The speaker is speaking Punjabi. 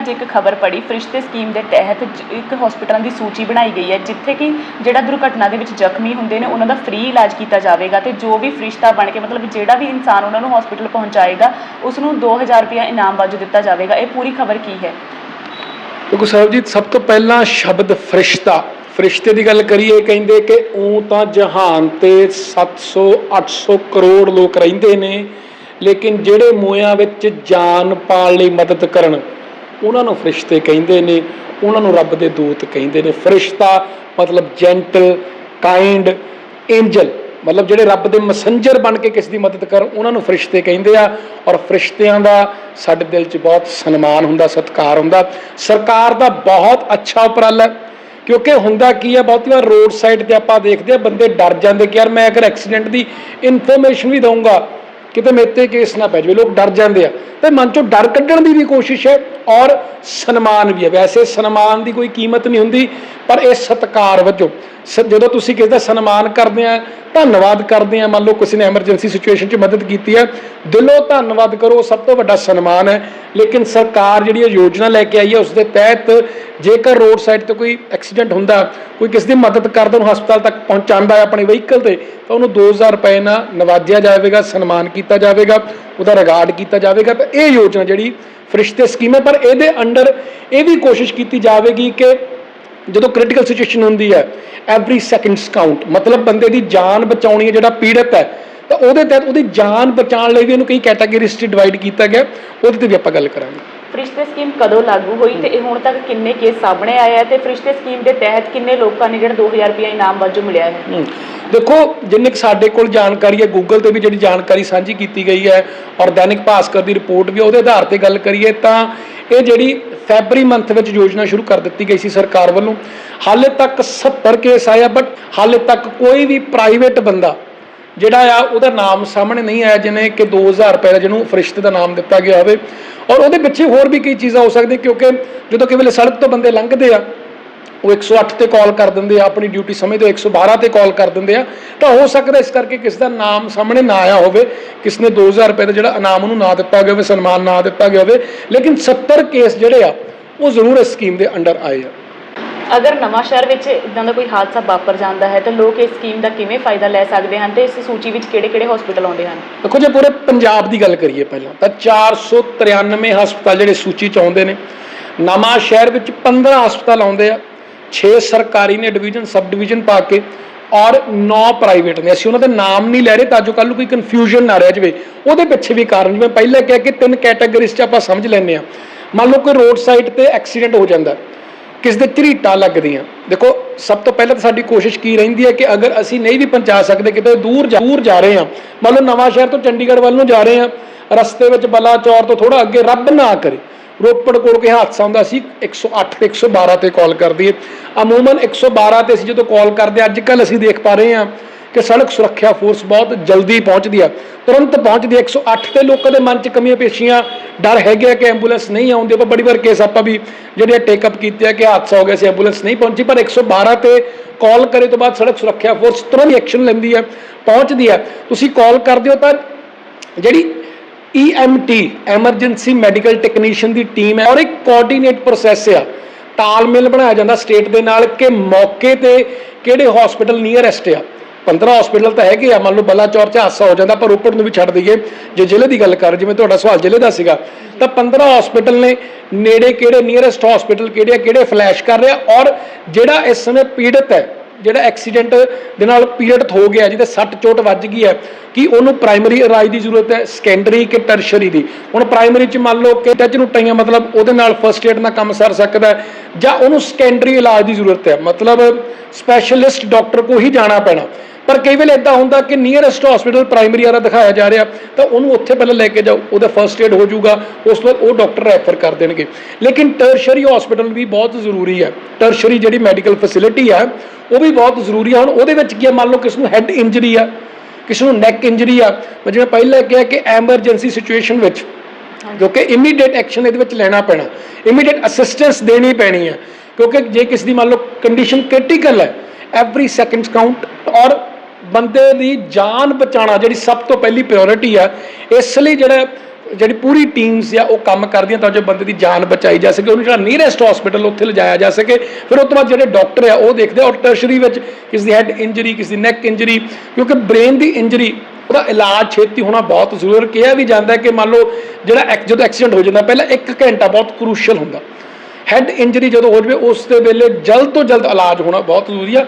ਅੱਜ ਇੱਕ ਖਬਰ ਪੜੀ ਫਰਿਸ਼ਤੇ ਸਕੀਮ ਦੇ ਤਹਿਤ ਜ- ਇੱਕ ਹਸਪੀਟਲਾਂ ਦੀ ਸੂਚੀ ਬਣਾਈ ਗਈ ਹੈ, ਜਿੱਥੇ ਕਿ ਜਿਹੜਾ ਦੁਰਘਟਨਾ ਦੇ ਵਿੱਚ ਜ਼ਖਮੀ ਹੁੰਦੇ ਨੇ, ਉਹਨਾਂ ਦਾ ਫ੍ਰੀ ਇਲਾਜ ਕੀਤਾ ਜਾਵੇਗਾ ਤੇ ਜੋ ਵੀ ਫਰਿਸ਼ਤਾ ਬਣ ਕੇ, ਮਤਲਬ ਜਿਹੜਾ ਵੀ ਇਨਸਾਨ ਉਹਨਾਂ ਨੂੰ ਹਸਪੀਟਲ ਪਹੁੰਚਾਏਗਾ ਉਸ ਨੂੰ 2000 ਰੁਪਇਆ ਇਨਾਮ ਵਜੋਂ ਦਿੱਤਾ ਜਾਵੇਗਾ। ਇਹ ਪੂਰੀ ਖਬਰ ਕੀ ਹੈ? ਦੇਖੋ ਸਾਹਿਬ ਜੀ, ਸਭ ਤੋਂ ਪਹਿਲਾਂ ਸ਼ਬਦ ਫਰਿਸ਼ਤਾ। ਫਰਿਸ਼ਤੇ ਦੀ ਗੱਲ ਕਰੀਏ ਕਹਿੰਦੇ ਕਿ ਉਹ ਤਾਂ ਜਹਾਨ ਤੇ 700 800 ਕਰੋੜ ਲੋਕ ਰਹਿੰਦੇ ਨੇ, ਲੇਕਿਨ ਜਿਹੜੇ ਮੋਇਆਂ ਵਿੱਚ ਜਾਨ ਪਾਉਣ ਲਈ ਮਦਦ ਕਰਨ ਉਹਨਾਂ ਨੂੰ ਫਰਿਸ਼ਤੇ ਕਹਿੰਦੇ ਨੇ, ਉਹਨਾਂ ਨੂੰ ਰੱਬ ਦੇ ਦੂਤ ਕਹਿੰਦੇ ਨੇ। ਫਰਿਸ਼ਤਾ ਮਤਲਬ ਜੈਂਟਲ ਕਾਈਂਡ ਐਂਜਲ ਮਤਲਬ ਜਿਹੜੇ ਰੱਬ ਦੇ ਮਸੰਜਰ ਬਣ ਕੇ ਕਿਸ ਦੀ ਮਦਦ ਕਰ ਉਹਨਾਂ ਨੂੰ ਫਰਿਸ਼ਤੇ ਕਹਿੰਦੇ ਆ। ਔਰ ਫਰਿਸ਼ਤਿਆਂ ਦਾ ਸਾਡੇ ਦਿਲ 'ਚ ਬਹੁਤ ਸਨਮਾਨ ਹੁੰਦਾ, ਸਤਿਕਾਰ ਹੁੰਦਾ। ਸਰਕਾਰ ਦਾ ਬਹੁਤ ਅੱਛਾ ਉਪਰਾਲਾ ਕਿਉਂਕਿ ਹੁੰਦਾ ਕੀ ਹੈ ਬਹੁਤੀ ਵਾਰ ਰੋਡ ਸਾਈਡ ਤੇ ਆਪਾਂ ਦੇਖਦੇ ਆ, ਬੰਦੇ ਡਰ ਜਾਂਦੇ ਕਿ ਯਾਰ ਮੈਂ ਅਗਰ ਐਕਸੀਡੈਂਟ ਦੀ ਇਨਫੋਰਮੇਸ਼ਨ ਵੀ ਦਊਂਗਾ ਕਿਤੇ ਮੇਰੇ ਤੇ ਕੇਸ ਨਾ ਪੈ ਜਾਵੇ, ਲੋਕ ਡਰ ਜਾਂਦੇ ਆ। ਤੇ ਮਨ ਚੋਂ ਡਰ ਕੱਢਣ ਦੀ ਵੀ ਕੋਸ਼ਿਸ਼ ਹੈ ਔਰ ਸਨਮਾਨ ਵੀ ਹੈ। ਵੈਸੇ ਸਨਮਾਨ ਦੀ ਕੋਈ ਕੀਮਤ ਨਹੀਂ ਹੁੰਦੀ, ਪਰ ਇਹ ਸਤਿਕਾਰ ਵਜੋਂ। ਸ- ਜਦੋਂ ਤੁਸੀਂ ਕਿਸੇ ਦਾ ਸਨਮਾਨ ਕਰਦੇ ਆ, ਧੰਨਵਾਦ ਕਰਦੇ ਆ, ਮੰਨ ਲਓ ਕਿਸੇ ਨੇ ਐਮਰਜੈਂਸੀ ਸਿਚੁਏਸ਼ਨ 'ਚ ਮਦਦ ਕੀਤੀ ਹੈ ਦਿਲੋਂ ਧੰਨਵਾਦ ਕਰੋ ਸਭ ਤੋਂ ਵੱਡਾ ਸਨਮਾਨ ਹੈ। ਲੇਕਿਨ ਸਰਕਾਰ ਜਿਹੜੀ ਇਹ ਯੋਜਨਾ ਲੈ ਕੇ ਆਈ ਹੈ ਉਸ ਦੇ ਤਹਿਤ ਜੇਕਰ ਰੋਡ ਸਾਈਡ ਤੇ ਕੋਈ ਐਕਸੀਡੈਂਟ ਹੁੰਦਾ, ਕੋਈ ਕਿਸੇ ਦੀ ਮਦਦ ਕਰਦਾ, ਉਹਨੂੰ ਹਸਪਤਾਲ ਤੱਕ ਪਹੁੰਚਾਉਂਦਾ ਹੈ ਆਪਣੇ ਵਹੀਕਲ ਤੇ, ਤਾਂ ਉਹਨੂੰ 2000 ਰੁਪਏ ਨਾਲ ਨਵਾਜਿਆ ਜਾਵੇਗਾ ਸਨਮਾਨ ਕੀਤਾ ਜਾਵੇਗਾ, ਉਹਦਾ ਰਿਗਾਰਡ ਕੀਤਾ ਜਾਵੇਗਾ, ਤਾਂ ਇਹ ਯੋਜਨਾ ਜਿਹੜੀ ਫਰਿਸ਼ਤੇ ਸਕੀਮ ਹੈ, ਪਰ ਇਹਦੇ ਅੰਡਰ ਇਹ ਵੀ ਕੋਸ਼ਿਸ਼ ਕੀਤੀ ਜਾਵੇਗੀ ਕਿ ਜਦੋਂ ਕ੍ਰਿਟੀਕਲ ਸਿਚੁਏਸ਼ਨ ਹੁੰਦੀ ਹੈ ਐਵਰੀ ਸੈਕਿੰਡਸ ਕਾਊਂਟ ਮਤਲਬ ਬੰਦੇ ਦੀ ਜਾਨ ਬਚਾਉਣੀ ਹੈ, ਜਿਹੜਾ ਪੀੜਤ ਹੈ, ਤਾਂ ਉਹਦੇ ਤਹਿਤ ਉਹਦੀ ਜਾਨ ਬਚਾਉਣ ਲਈ ਵੀ ਇਹਨੂੰ ਕਈ ਕੈਟਾਗਰੀਜ਼ 'ਚ ਡਿਵਾਈਡ ਕੀਤਾ ਗਿਆ, ਉਹਦੇ ਤੇ ਵੀ ਆਪਾਂ ਗੱਲ ਕਰਾਂਗੇ। ਫਰਿਸ਼ਤੇ ਸਕੀਮ ਕਦੋਂ ਲਾਗੂ ਹੋਈ ਤੇ ਇਹ ਹੁਣ ਤੱਕ ਕਿੰਨੇ ਕੇਸ ਸਾਹਮਣੇ ਆਏ ਆ ਤੇ ਫਰਿਸ਼ਤੇ ਸਕੀਮ ਦੇ ਤਹਿਤ ਕਿੰਨੇ ਲੋਕਾਂ ਨੇ ਜਿਹੜਾ 2000 ਰੁਪਇਆ ਇਨਾਮ ਵਜੋਂ ਮਿਲਿਆ ਹੈ? ਦੇਖੋ, ਜਿੰਨੇ ਕੁ ਸਾਡੇ ਕੋਲ ਜਾਣਕਾਰੀ ਹੈ ਗੂਗਲ ਤੇ ਵੀ ਜਿਹੜੀ ਜਾਣਕਾਰੀ ਸਾਂਝੀ ਕੀਤੀ ਗਈ ਹੈ ਔਰ ਦੈਨਿਕ ਭਾਸਕਰ ਦੀ ਰਿਪੋਰਟ ਵੀ ਉਹਦੇ ਆਧਾਰ ਤੇ ਗੱਲ ਕਰੀਏ ਤਾਂ ਇਹ ਜਿਹੜੀ ਫੈਬਰੀ ਮੰਥ ਵਿੱਚ ਯੋਜਨਾ ਸ਼ੁਰੂ ਕਰ ਦਿੱਤੀ ਗਈ ਸੀ ਸਰਕਾਰ ਵੱਲੋਂ। ਹਾਲੇ ਤੱਕ 70 ਕੇਸ ਆਇਆ ਬਟ ਹਾਲੇ ਤੱਕ ਕੋਈ ਵੀ ਪ੍ਰਾਈਵੇਟ ਬੰਦਾ ਜਿਹੜਾ ਆ, ਉਹਦਾ ਨਾਮ ਸਾਹਮਣੇ ਨਹੀਂ ਆਇਆ, ਜਿਹਨੇ ਕਿ 2000 ਰੁਪਏ ਦਾ ਜਿਹਨੂੰ ਫਰਿਸ਼ਤੇ ਦਾ ਨਾਮ ਦਿੱਤਾ ਗਿਆ ਹੋਵੇ। ਔਰ ਉਹਦੇ ਪਿੱਛੇ ਹੋਰ ਵੀ ਕਈ ਚੀਜ਼ਾਂ ਹੋ ਸਕਦੀਆਂ, ਕਿਉਂਕਿ ਜਦੋਂ ਕਿ ਵੇਲੇ ਸੜਕ ਤੋਂ ਬੰਦੇ ਲੰਘਦੇ ਆ, ਉਹ 108 ਤੇ ਕਾਲ ਕਰ ਦਿੰਦੇ ਆ, ਆਪਣੀ ਡਿਊਟੀ ਸਮੇਂ ਤੋਂ 112 ਤੇ ਕਾਲ ਕਰ ਦਿੰਦੇ ਆ, ਤਾਂ ਹੋ ਸਕਦਾ ਇਸ ਕਰਕੇ ਕਿਸ ਦਾ ਨਾਮ ਸਾਹਮਣੇ ਨਾ ਆਇਆ ਹੋਵੇ ਕਿਸ ਨੇ 2000 ਰੁਪਏ ਦਾ ਜਿਹੜਾ ਇਨਾਮ ਉਹਨੂੰ ਨਾ ਦਿੱਤਾ ਗਿਆ ਹੋਵੇ, ਸਨਮਾਨ ਨਾ ਦਿੱਤਾ ਗਿਆ ਹੋਵੇ। ਲੇਕਿਨ 70 ਕੇਸ ਜਿਹੜੇ ਆ, ਉਹ ਜ਼ਰੂਰ ਇਸ ਸਕੀਮ ਦੇ ਅੰਡਰ ਆਏ ਆ। ਅਗਰ ਨਵਾਂ ਸ਼ਹਿਰ ਵਿੱਚ ਇਦਾਂ ਦਾ ਕੋਈ ਹਾਦਸਾ ਵਾਪਰ ਜਾਂਦਾ ਹੈ, ਤਾਂ ਲੋਕ ਇਸ ਸਕੀਮ ਦਾ ਕਿਵੇਂ ਫਾਇਦਾ ਲੈ ਸਕਦੇ ਹਨ ਤੇ ਇਸ ਸੂਚੀ ਵਿੱਚ ਕਿਹੜੇ-ਕਿਹੜੇ ਹਸਪੀਟਲ ਆਉਂਦੇ ਹਨ? ਦੇਖੋ, ਜੇ ਪੂਰੇ ਪੰਜਾਬ ਦੀ ਗੱਲ ਕਰੀਏ ਪਹਿਲਾਂ, ਤਾਂ 493 ਹਸਪਤਾਲ ਜਿਹੜੇ ਸੂਚੀ ਚ ਆਉਂਦੇ ਨੇ, ਨਵਾਂ ਸ਼ਹਿਰ ਵਿੱਚ 15 ਹਸਪਤਾਲ ਆਉਂਦੇ ਆ 6 ਸਰਕਾਰੀ ਨੇ ਡਿਵੀਜ਼ਨ ਸਬ ਡਿਵੀਜ਼ਨ ਪਾ ਕੇ, ਔਰ 9 ਪ੍ਰਾਈਵੇਟ ਨੇ। ਅਸੀਂ ਉਹਨਾਂ ਦੇ ਨਾਮ ਨਹੀਂ ਲੈ ਰਹੇ, ਤਾਂ ਜੋ ਕੱਲ ਨੂੰ ਕੋਈ ਕਨਫਿਊਜ਼ਨ ਨਾ ਰਹਿ ਜਾਵੇ। ਉਹਦੇ ਪਿੱਛੇ ਵੀ ਕਾਰਨ ਜਿਵੇਂ ਪਹਿਲਾਂ ਕਿਹਾ ਕਿ ਤਿੰਨ ਕੈਟਾਗਰੀਜ਼ 'ਚ ਆਪਾਂ ਸਮਝ ਲੈਂਦੇ ਆ ਮੰਨ ਲਓ ਕੋਈ ਰੋਡ ਸਾਈਡ ਤੇ ਐਕਸੀਡੈਂਟ ਹੋ ਜਾਂਦਾ। ਕਿਸ ਦੇ ਝਰੀਟਾਂ ਲੱਗਦੀਆਂ? ਦੇਖੋ ਸਭ ਤੋਂ ਪਹਿਲਾਂ ਤਾਂ ਸਾਡੀ ਕੋਸ਼ਿਸ਼ ਕੀ ਰਹਿੰਦੀ ਹੈ ਕਿ ਅਗਰ ਅਸੀਂ ਨਹੀਂ ਵੀ ਪਹੁੰਚਾ ਸਕਦੇ ਕਿਤੇ ਦੂਰ ਦੂਰ ਜਾ ਰਹੇ ਹਾਂ ਮੰਨ ਲਓ ਨਵਾਂ ਸ਼ਹਿਰ ਤੋਂ ਚੰਡੀਗੜ੍ਹ ਵੱਲ ਨੂੰ ਜਾ ਰਹੇ ਹਾਂ ਰਸਤੇ ਵਿੱਚ ਬਲਾਚੌਰ ਤੋਂ ਥੋੜਾ ਅੱਗੇ ਰੱਬ ਨਾ ਕਰੇ। ਰੋਪੜ ਕੋਲ ਕੇ ਹਾਦਸਾ ਹੁੰਦਾ ਸੀ 108 ਤੇ 112 ਤੇ ਕਾਲ ਕਰਦੀ ਹੈ ਅਮੂਮਨ 112 ਤੇ ਅਸੀਂ ਜਦੋਂ ਕਾਲ ਕਰਦੇ ਹਾਂ, ਅੱਜ ਕੱਲ ਅਸੀਂ ਦੇਖ ਪਾ ਰਹੇ ਹਾਂ ਕਿ ਸੜਕ ਸੁਰੱਖਿਆ ਫੋਰਸ ਬਹੁਤ ਜਲਦੀ ਪਹੁੰਚਦੀ ਆ। ਤੁਰੰਤ ਪਹੁੰਚਦੀ ਹੈ 108 ਤੇ ਲੋਕਾਂ ਦੇ ਮਨ 'ਚ ਕਮੀਆਂ ਪੇਸ਼ੀਆਂ। ਡਰ ਹੈਗੇ ਆ ਕਿ ਐਂਬੂਲੈਂਸ ਨਹੀਂ ਆਉਂਦੀ। ਪਰ ਬੜੀ ਵਾਰ ਕੇਸ ਆਪਾਂ ਵੀ ਜਿਹੜੇ ਟੇਕ ਅਪ ਕੀਤੇ ਆ ਕਿ ਹਾਦਸਾ ਹੋ ਗਿਆ ਸੀ, ਐਂਬੂਲੈਂਸ ਨਹੀਂ ਪਹੁੰਚੀ, ਪਰ 112 ਤੇ ਕਾਲ ਕਰੇ ਤੋਂ ਬਾਅਦ ਸੜਕ ਸੁਰੱਖਿਆ ਫੋਰਸ ਤੁਰੰਤ ਐਕਸ਼ਨ ਲੈਂਦੀ ਹੈ ਪਹੁੰਚਦੀ ਹੈ ਤੁਸੀਂ ਕਾਲ ਕਰਦੇ ਹੋ ਤਾਂ ਜਿਹੜੀ EMT ਐਮਰਜੈਂਸੀ ਮੈਡੀਕਲ ਟੈਕਨੀਸ਼ੀਅਨ ਦੀ ਟੀਮ ਹੈ, ਔਰ ਇੱਕ ਕੋਆਰਡੀਨੇਟ ਪ੍ਰੋਸੈਸ ਆ। ਤਾਲਮੇਲ ਬਣਾਇਆ ਜਾਂਦਾ ਸਟੇਟ ਦੇ ਨਾਲ ਕਿ ਮੌਕੇ ਤੇ ਕਿਹੜੇ ਹਸਪੀਟਲ ਨੀਅਰੈਸਟ ਆ। 15 ਹਸਪੀਟਲ ਤਾਂ ਹੈਗੇ ਆ, ਮੰਨ ਲਓ ਬਲਾਚੌਰ ਚ ਹਾਸਾ ਹੋ ਜਾਂਦਾ, ਪਰ ਰੋਪੜ ਨੂੰ ਵੀ ਛੱਡ ਦਈਏ, ਜੇ ਜ਼ਿਲ੍ਹੇ ਦੀ ਗੱਲ ਕਰ, ਜਿਵੇਂ ਤੁਹਾਡਾ ਸਵਾਲ ਜ਼ਿਲ੍ਹੇ ਦਾ ਸੀਗਾ, ਤਾਂ 15 ਹਸਪੀਟਲ ਨੇ ਨੇੜੇ ਕਿਹੜੇ ਨੀਅਰੈਸਟ ਹਸਪੀਟਲ ਕਿਹੜੇ ਆ, ਕਿਹੜੇ ਫਲੈਸ਼ ਕਰ ਰਿਹਾ, ਔਰ ਜਿਹੜਾ ਇਸ ਸਮੇਂ ਪੀੜਤ ਹੈ, ਜਿਹੜਾ ਐਕਸੀਡੈਂਟ ਦੇ ਨਾਲ ਪੀੜਤ ਹੋ ਗਿਆ, ਜਿਹਦੇ ਸੱਟ ਚੋਟ ਵੱਜ ਗਈ ਹੈ, ਕਿ ਉਹਨੂੰ ਪ੍ਰਾਇਮਰੀ ਇਲਾਜ ਦੀ ਜ਼ਰੂਰਤ ਹੈ ਸੈਕੰਡਰੀ ਕਿ ਟਰਸ਼ਰੀ ਦੀ? ਹੁਣ ਪ੍ਰਾਇਮਰੀ ਚ ਮੰਨ ਲਓ ਕਿ ਟੱਚ ਨੂੰ ਮਤਲਬ ਉਹਦੇ ਨਾਲ ਫਰਸਟ ਏਡ ਨਾਲ ਕੰਮ ਸਰ ਸਕਦਾ ਜਾਂ ਉਹਨੂੰ ਸੈਕੰਡਰੀ ਇਲਾਜ ਦੀ ਜ਼ਰੂਰਤ ਹੈ, ਮਤਲਬ ਸਪੈਸ਼ਲਿਸਟ ਡਾਕਟਰ ਕੋ ਹੀ ਜਾਣਾ ਪੈਣਾ। ਪਰ ਕਈ ਵੇਲੇ ਇਦਾਂ ਹੁੰਦਾ ਕਿ ਨੀਅਰੈਸਟ ਹਸਪੀਟਲ ਪ੍ਰਾਇਮਰੀ ਵਾਲਾ ਦਿਖਾਇਆ ਜਾ ਰਿਹਾ ਤਾਂ ਉਹਨੂੰ ਉੱਥੇ ਪਹਿਲਾਂ ਲੈ ਕੇ ਜਾਓ ਉਹਦਾ ਫਰਸਟ ਏਡ ਹੋ ਜਾਊਗਾ ਉਸ ਤੋਂ ਬਾਅਦ ਉਹ ਡਾਕਟਰ ਰੈਫਰ ਕਰ ਦੇਣਗੇ। ਲੇਕਿਨ ਟਰਸ਼ਰੀ ਹਸਪੀਟਲ ਵੀ ਬਹੁਤ ਜ਼ਰੂਰੀ ਹੈ। ਟਰਸ਼ਰੀ ਜਿਹੜੀ ਮੈਡੀਕਲ ਫੈਸਿਲਿਟੀ ਹੈ ਉਹ ਵੀ ਬਹੁਤ ਜ਼ਰੂਰੀ ਹੈ ਹੁਣ ਉਹਦੇ ਵਿੱਚ ਕੀ ਹੈ ਮੰਨ ਲਓ ਕਿਸ ਨੂੰ ਹੈਡ ਇੰਜਰੀ ਆ ਕਿਸ ਨੂੰ ਨੈਕ ਇੰਜਰੀ ਆ। ਮੈਂ ਜਿਵੇਂ ਪਹਿਲਾਂ ਕਿਹਾ ਕਿ ਐਮਰਜੈਂਸੀ ਸਿਚੁਏਸ਼ਨ ਵਿੱਚ ਕਿਉਂਕਿ ਇਮੀਡੀਏਟ ਐਕਸ਼ਨ ਇਹਦੇ ਵਿੱਚ ਲੈਣਾ ਪੈਣਾ। ਇਮੀਡੀਏਟ ਅਸਿਸਟੈਂਸ ਦੇਣੀ ਪੈਣੀ ਹੈ ਕਿਉਂਕਿ ਜੇ ਕਿਸ ਦੀ ਮੰਨ ਲਓ ਕੰਡੀਸ਼ਨ ਕ੍ਰਿਟੀਕਲ ਹੈ ਐਵਰੀ ਸੈਕਿੰਡ ਕਾਊਂਟ ਔਰ ਬੰਦੇ ਦੀ ਜਾਨ ਬਚਾਉਣਾ ਜਿਹੜੀ ਸਭ ਤੋਂ ਪਹਿਲੀ ਪ੍ਰਾਇੋਰਟੀ ਆ, ਇਸ ਲਈ ਜਿਹੜਾ, ਜਿਹੜੀ ਪੂਰੀ ਟੀਮਸ ਆ, ਉਹ ਕੰਮ ਕਰਦੀਆਂ ਤਾਂ ਜੋ ਬੰਦੇ ਦੀ ਜਾਨ ਬਚਾਈ ਜਾ ਸਕੇ, ਉਹਨੂੰ ਜਿਹੜਾ ਨੀਅਰੈਸਟ ਹਸਪੀਟਲ ਉੱਥੇ ਲਿਜਾਇਆ ਜਾ ਸਕੇ। ਫਿਰ ਉਸ ਤੋਂ ਬਾਅਦ ਜਿਹੜੇ ਡਾਕਟਰ ਆ, ਉਹ ਦੇਖਦੇ ਆ ਔਰ ਟਰਸ਼ਰੀ ਵਿੱਚ ਕਿਸੇ ਦੀ ਹੈਡ ਇੰਜਰੀ ਕਿਸੇ ਦੀ ਨੈਕ ਇੰਜਰੀ ਕਿਉਂਕਿ ਬ੍ਰੇਨ ਦੀ ਇੰਜਰੀ ਉਹਦਾ ਇਲਾਜ ਛੇਤੀ ਹੋਣਾ ਬਹੁਤ ਜ਼ਰੂਰੀ ਹੈ। ਕਿਹਾ ਵੀ ਜਾਂਦਾ ਕਿ ਮੰਨ ਲਓ ਜਿਹੜਾ ਐਕ- ਜਦੋਂ ਐਕਸੀਡੈਂਟ ਹੋ ਜਾਂਦਾ, ਪਹਿਲਾਂ 1 ਘੰਟਾ ਬਹੁਤ ਕ੍ਰੂਸ਼ਲ ਹੁੰਦਾ। ਹੈਡ ਇੰਜਰੀ ਜਦੋਂ ਹੋ ਜਾਵੇ, ਉਸ ਦੇ ਵੇਲੇ ਜਲਦ ਤੋਂ ਜਲਦ ਇਲਾਜ ਹੋਣਾ ਬਹੁਤ ਜ਼ਰੂਰੀ ਆ।